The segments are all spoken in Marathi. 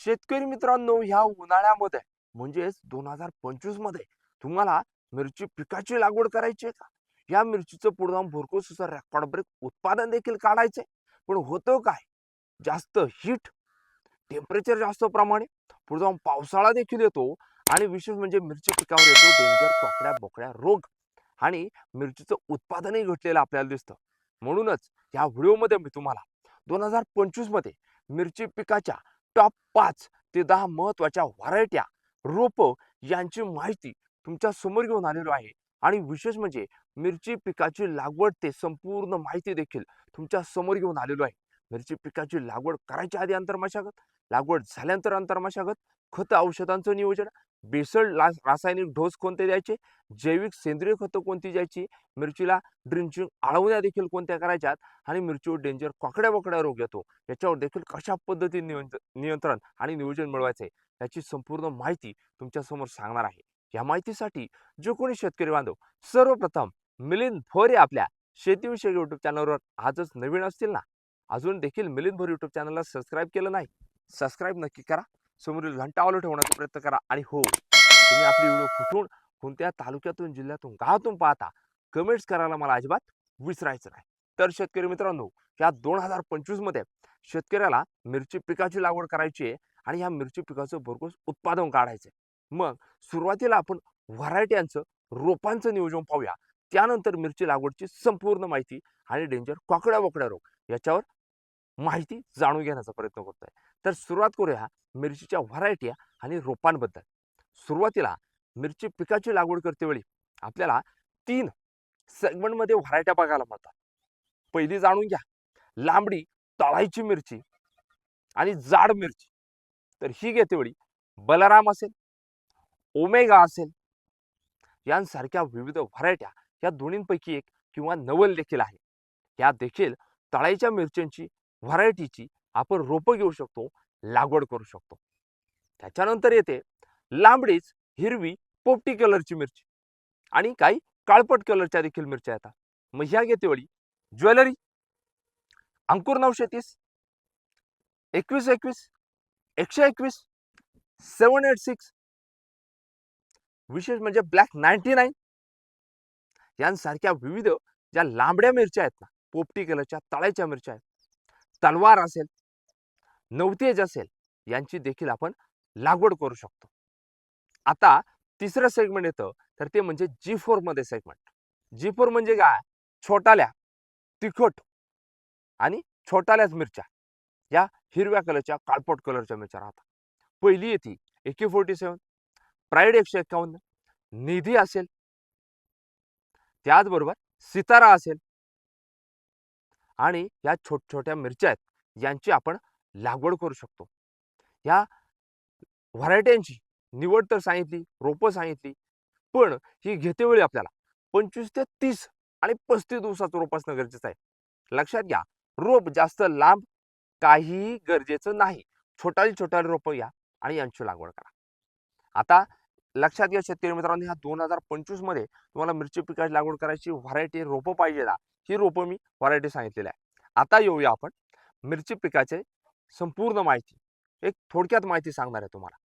शेतकरी मित्रांनो ह्या उन्हाळ्यामध्ये म्हणजेच दोन हजार पंचवीसमध्ये तुम्हाला मिरची पिकाची लागवड करायची आहे. का या मिरचीचं पुढे जाऊन भरपूर असं रेकॉर्ड ब्रेक उत्पादन देखील काढायचंय पण होतं काय? जास्त हीट टेम्परेचर जास्त प्रमाणे पुढे जाऊन पावसाळा देखील येतो आणि विशेष म्हणजे मिरची पिकावर येतो डेंजर कोकड्या बोकड्या रोग आणि मिरचीचं उत्पादनही घटलेलं आपल्याला दिसतं. म्हणूनच या व्हिडिओमध्ये मी तुम्हाला दोन हजार पंचवीसमध्ये मिरची पिकाच्या टॉप पाच ते दहा महत्त्वाच्या व्हरायट्या रोपं यांची माहिती तुमच्यासमोर घेऊन आलेलो आहे. आणि विशेष म्हणजे मिरची पिकाची लागवड ते संपूर्ण माहिती देखील तुमच्यासमोर घेऊन आलेलो आहे. मिरची पिकाची लागवड करायच्या आधी अंतर्मशागत लागवड झाल्यानंतर अंतर्मशागत खत औषधांचं नियोजन बेसळ ला रासायनिक डोस कोणते द्यायचे जैविक सेंद्रिय खतं कोणती द्यायची मिरचीला ड्रिंचिंग आळवण्या देखील कोणत्या करायच्यात आणि मिरचीवर डेंजर कोकड्या बोकड्या रोग येतो. याच्यावर देखील कशा पद्धतीने नियंत्र नियंत्रण आणि नियोजन मिळवायचे याची संपूर्ण माहिती तुमच्यासमोर सांगणार आहे. या माहितीसाठी जो कोणी शेतकरी बांधव सर्वप्रथम मिलिंद भोरे आपल्या शेतीविषयक युट्यूब चॅनलवर आजच नवीन असतील ना? अजून देखील मिलिंद भोर युट्यूब चॅनलला सबस्क्राईब केलं नाही? सबस्क्राईब नक्की करा. समोरील घंटा ठेवण्याचा प्रयत्न करा आणि हो तुम्ही आपली व्हिडिओ कुठून कोणत्या तालुक्यातून जिल्ह्यातून गावातून पाहता कमेंट्स करायला मला अजिबात विसरायचं नाही. तर शेतकरी मित्रांनो या दोन हजार पंचवीसमध्ये शेतकऱ्याला मिरची पिकाची लागवड करायची आहे आणि ह्या मिरची पिकाचं भरपूर उत्पादन काढायचंय मग सुरुवातीला आपण व्हरायट्यांचं रोपांचं नियोजन पाहूया. त्यानंतर मिरची लागवडची संपूर्ण माहिती आणि डेंजर कोकड्या बोकड्या रोग याच्यावर माहिती जाणून घेण्याचा प्रयत्न करतोय. तर सुरुवात करूया मिरचीच्या व्हरायटी आणि रोपांबद्दल. सुरुवातीला मिरची पिकाची लागवड करतेवेळी आपल्याला तीन सेगमेंटमध्ये व्हरायट्या बघायला मिळतात. पहिली जाणून घ्या लांबडी तळायची मिरची आणि जाड मिरची. तर ही घेतेवेळी बलराम असेल ओमेगा असेल यांसारख्या विविध व्हरायट्या या दोन्हींपैकी एक किंवा नवल देखील आहे. या देखील तळाईच्या मिरच्यांची व्हरायटीची आपण रोपं घेऊ शकतो लागवड करू शकतो. त्याच्यानंतर येते लांबडीच हिरवी पोपटी कलरची मिरची आणि काही काळपट कलरच्या देखील मिरच्या येतात. मग ह्या घेते वळी ज्वेलरी. अंकुर नऊशे तीस एकवीस एकवीस एकशे एकवीस सेवन एट सिक्स विशेष म्हणजे ब्लॅक नाईन्टी नाईन. यांसारख्या विविध ज्या लांबड्या मिरच्या आहेत ना पोपटी कलरच्या तळायच्या मिरच्या आहेत तलवार असेल नवतेज असेल यांची देखील आपण लागवड करू शकतो. आता तिसरं सेगमेंट येतं तर ते म्हणजे जी फोरमध्ये सेगमेंट जी फोर म्हणजे काय? छोटाल्या तिखट आणि छोटाल्याच मिरच्या. या हिरव्या कलरच्या काळपट कलरच्या मिरच्या राहतात. पहिली येते एके फोर्टी सेवन प्राईड एकशे एक्कावन्न निधी असेल त्याचबरोबर सितारा असेल आणि या छोट छोट्या मिरच्या आहेत यांची आपण लागवड करू शकतो. या व्हरायट्यांची निवड तर सांगितली रोपं सांगितली पण ही घेतेवेळी आपल्याला पंचवीस ते तीस आणि पस्तीस दिवसाचं रोप असणं गरजेचं आहे. लक्षात घ्या रोप जास्त लांब काहीही गरजेचं नाही. छोटाली छोटाली रोपं घ्या आणि यांची लागवड करा. आता लक्षात घ्या शेतकरी मित्रांनो ह्या दोन हजार पंचवीसमध्ये तुम्हाला मिरची पिकाची लागवड करायची व्हरायटी रोपं पाहिजे ना. ही रोपं मी व्हरायटी सांगितलेली आहे आता येऊया आपण मिरची पिकाचे संपूर्ण माहिती एक थोडक्यात माहिती सांगणार आहे तुम्हाला.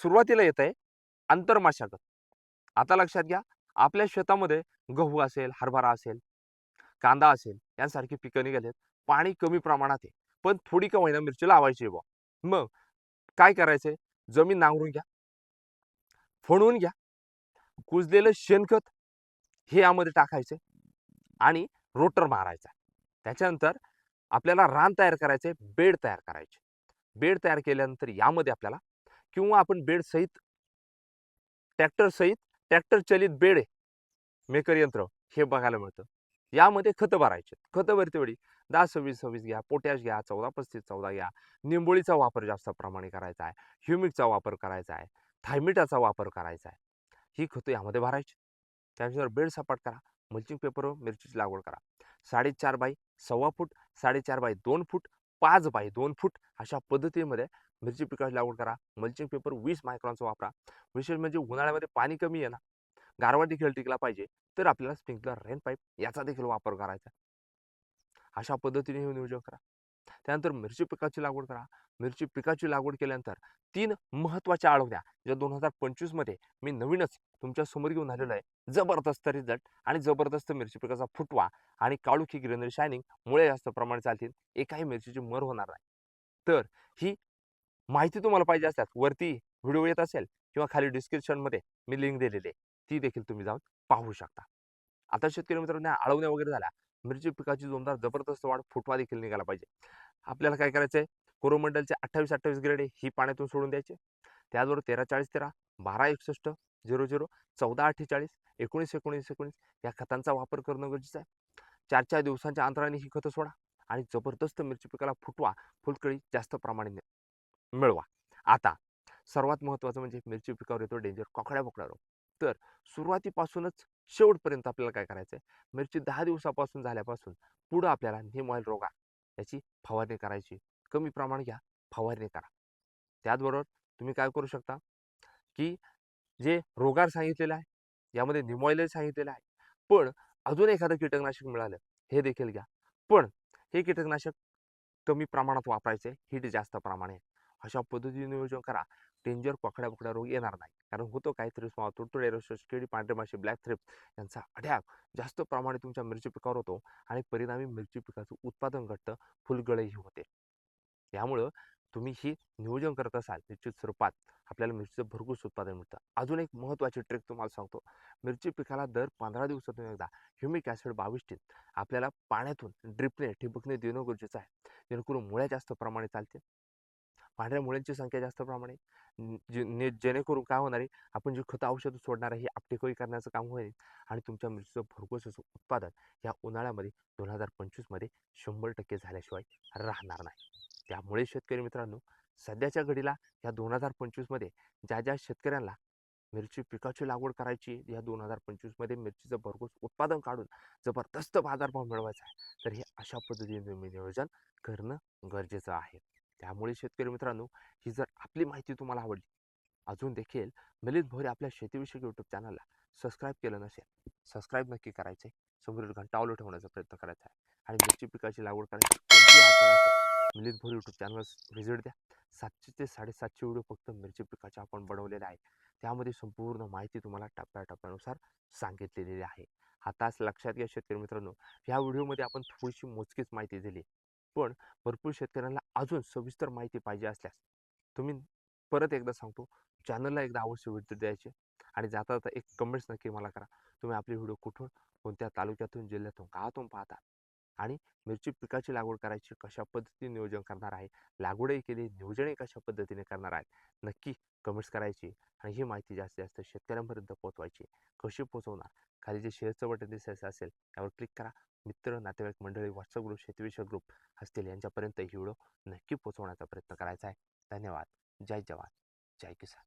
सुरुवातीला येत आहे आंतरमाशागत. आता लक्षात घ्या आपल्या शेतामध्ये गहू असेल हरभरा असेल कांदा असेल यांसारखी पिकं निघालेत. पाणी कमी प्रमाणात आहे. पण थोडी का महिना मिरची लावायची बा बुवा. मग काय करायचंय? जमीन नांगरून घ्या. फणवून घ्या. कुजलेलं शेणखत हे यामध्ये टाकायचे आणि रोटर मारायचा. त्याच्यानंतर आपल्याला रान तयार करायचे बेड तयार करायचे. बेड तयार केल्यानंतर यामध्ये आपल्याला किंवा आपण बेड सहित ट्रॅक्टर सहित ट्रॅक्टर चलित बेड मेकर यंत्र हे बघायला मिळतं. यामध्ये खतं भरायचे. खतं भरते वेळी दहा सव्वीस सव्वीस घ्या पोटॅश घ्या चौदा पस्तीस चौदा घ्या. निंबोळीचा वापर जास्त प्रमाणे करायचा आहे. ह्युमिकचा वापर करायचा आहे. थायमिटाचा वापर करायचा आहे. ही खतं यामध्ये भरायची. त्याच्यावर बेड सपाट करा. मल्चिंग पेपरवर मिरचीची लागवड करा. साडेचार बाय सव्वा फूट साडेचार बाय दोन फूट पाच बाय दोन फूट अशा पद्धतीमध्ये मिरची पिकाची लागवड करा. मल्चिंग पेपर वीस मायक्रॉनचा वापरा. विशेष म्हणजे उन्हाळ्यामध्ये पाणी कमी आहे ना गारवा देखील टिकला पाहिजे तर आपल्याला स्प्रिंकलर रेन पाईप याचा देखील वापर करायचा. अशा पद्धतीने हे नियोजन करा. त्यानंतर मिरची पिकाची लागवड करा. मिरची पिकाची लागवड केल्यानंतर तीन महत्त्वाच्या आळवण्या ज्या दोन हजार पंचवीसमध्ये मी नवीनच तुमच्यासमोर घेऊन आलेलो आहे. जबरदस्त रिझल्ट आणि जबरदस्त मिरची पिकाचा फुटवा आणि काळुखी ग्रेनरी शायनिंग मुळे जास्त प्रमाणात चालतील. एकाही मिरचीची मर होणार नाही. तर ही माहिती तुम्हाला पाहिजे असल्यास वरती व्हिडिओ येत असेल किंवा खाली डिस्क्रिप्शनमध्ये मी लिंक दिलेली आहे. ती देखील तुम्ही जाऊन पाहू शकता. आता शेतकरी मित्रांनो आळवण्या वगैरे झाल्या. मिरची पिकाची जोमदार जबरदस्त वाढ फुटवा देखील निघाला पाहिजे. आपल्याला काय करायचं आहे कोरोमंडलचे अठ्ठावीस अठ्ठावीस ग्रेड आहे ही पाण्यातून सोडून द्यायचे. त्याचबरोबर तेरा चाळीस तेरा बारा एकसष्ट झिरो झिरो चौदा अठ्ठेचाळीस एकोणीस एकोणीस एकोणीस या खतांचा वापर करणं गरजेचं आहे. चार चार दिवसांच्या अंतराने ही खतं सोडा आणि जबरदस्त मिरची पिकाला फुटवा फुलकळी जास्त प्रमाणाने मिळवा. आता सर्वात महत्त्वाचं म्हणजे मिरची पिकावर येतो डेंजर कोकड्या बोकड्या रोग तर सुरुवातीपासूनच शेवटपर्यंत आपल्याला काय करायचं आहे मिरची दहा दिवसापासून झाल्यापासून पुढं आपल्याला निमॉईल रोगा याची फवारणी करायची. कमी प्रमाण घ्या फवारणी करा. त्याचबरोबर तुम्ही काय करू शकता की जे रोगार सांगितलेलं आहे यामध्ये निमॉइल सांगितलेलं आहे पण अजून एखादं कीटकनाशक मिळालं हे देखील घ्या. पण हे कीटकनाशक कमी प्रमाणात वापरायचे हिट जास्त प्रमाणे. अशा पद्धतीने नियोजन करा. डेंजर पकड्या पकड्या रोग येणार नाही कारण होतो काहीतरी स्मॉ तुडतुडे रोशस केळी पांढरे माशी ब्लॅक थ्रिप्स यांचा अड्याग जास्त प्रमाणे तुमच्या मिरची पिकावर होतो आणि परिणामी मिरची पिकाचं उत्पादन घटतं फुलगळही होते. यामुळं तुम्ही ही नियोजन करत असाल निश्चित स्वरूपात आपल्याला मिरचीचं भरघूस उत्पादन मिळतं. अजून एक महत्त्वाची ट्रिक तुम्हाला सांगतो. मिरची पिकाला दर पंधरा दिवसातून एकदा ह्युमिक ॲसिड बाविष्टीत आपल्याला पाण्यातून ड्रिपने ठिबकने देणं गरजेचं आहे. जेणेकरून मुळ्या जास्त प्रमाणे चालतील. पांढऱ्या मुळ्यांची संख्या जास्त प्रमाणे. जे ने जेणेकरून काय होणार आहे आपण जी खतं औषधं सोडणार आहे हे आपटेकोळी करण्याचं काम होईल. आणि तुमच्या मिरचीचं भरघोस असं उत्पादन या उन्हाळ्यामध्ये दोन हजार पंचवीसमध्ये शंभर टक्के झाल्याशिवाय राहणार नाही. त्यामुळे शेतकरी मित्रांनो सध्याच्या घडीला या दोन हजार पंचवीसमध्ये ज्या ज्या शेतकऱ्यांना मिरची पिकाची लागवड करायची या दोन हजार पंचवीसमध्ये मिरचीचं भरघोस उत्पादन काढून जबरदस्त बाजारभाव मिळवायचा आहे. तर हे अशा पद्धतीने तुम्ही नियोजन करणं गरजेचं आहे. त्यामुळे शेतकरी मित्रांनो ही जर आपली माहिती तुम्हाला आवडली अजून देखील ललित भोरे आपल्या शेतीविषयक यूट्यूब चॅनलला सबस्क्राईब केलं नसेल सबस्क्राईब नक्की करायचे समोरील घंटा ठेवण्याचा प्रयत्न करायचा आहे. आणि मिरची पिकाची लागवड करायची कोणती अडचण असेल यूट्यूब चॅनल व्हिजिट द्या. सातशे ते साडेसातशे व्हिडिओ फक्त मिरची पिकाचे आपण बनवलेले आहे त्यामध्ये संपूर्ण माहिती तुम्हाला टप्प्याटप्प्यानुसार सांगितलेली आहे. आताच लक्षात घ्या शेतकरी मित्रांनो ह्या व्हिडिओमध्ये आपण थोडीशी मोजकीच माहिती दिली. पण भरपूर शेतकऱ्यांना अजून सविस्तर माहिती पाहिजे असल्यास तुम्ही परत एकदा सांगतो चॅनलला एकदा अवश्य भेट द्यायचे आणि जाता जाता एक कमेंट्स नक्की मला करा. तुम्ही आपले व्हिडिओ कुठून कोणत्या तालुक्यातून जिल्ह्यातून गावातून पाहता आणि मिरची पिकाची लागवड करायची कशा पद्धतीने नियोजन करणार आहे लागवडही केली नियोजनही कशा पद्धतीने करणार आहे नक्की कमेंट्स करायची आणि ही माहिती जास्तीत जास्त शेतकऱ्यांपर्यंत पोहोचवायची. कशी पोहोचवणार? खाली जे शेअरचं बटन दिसायचं असेल त्यावर क्लिक करा. मित्र नातेवाईक मंडळी व्हॉट्सअप ग्रुप शेतीविषयक ग्रुप असतील यांच्यापर्यंत ही व्हिडिओ नक्की पोहोचवण्याचा प्रयत्न करायचा आहे. धन्यवाद. जय जवान. जय किसान.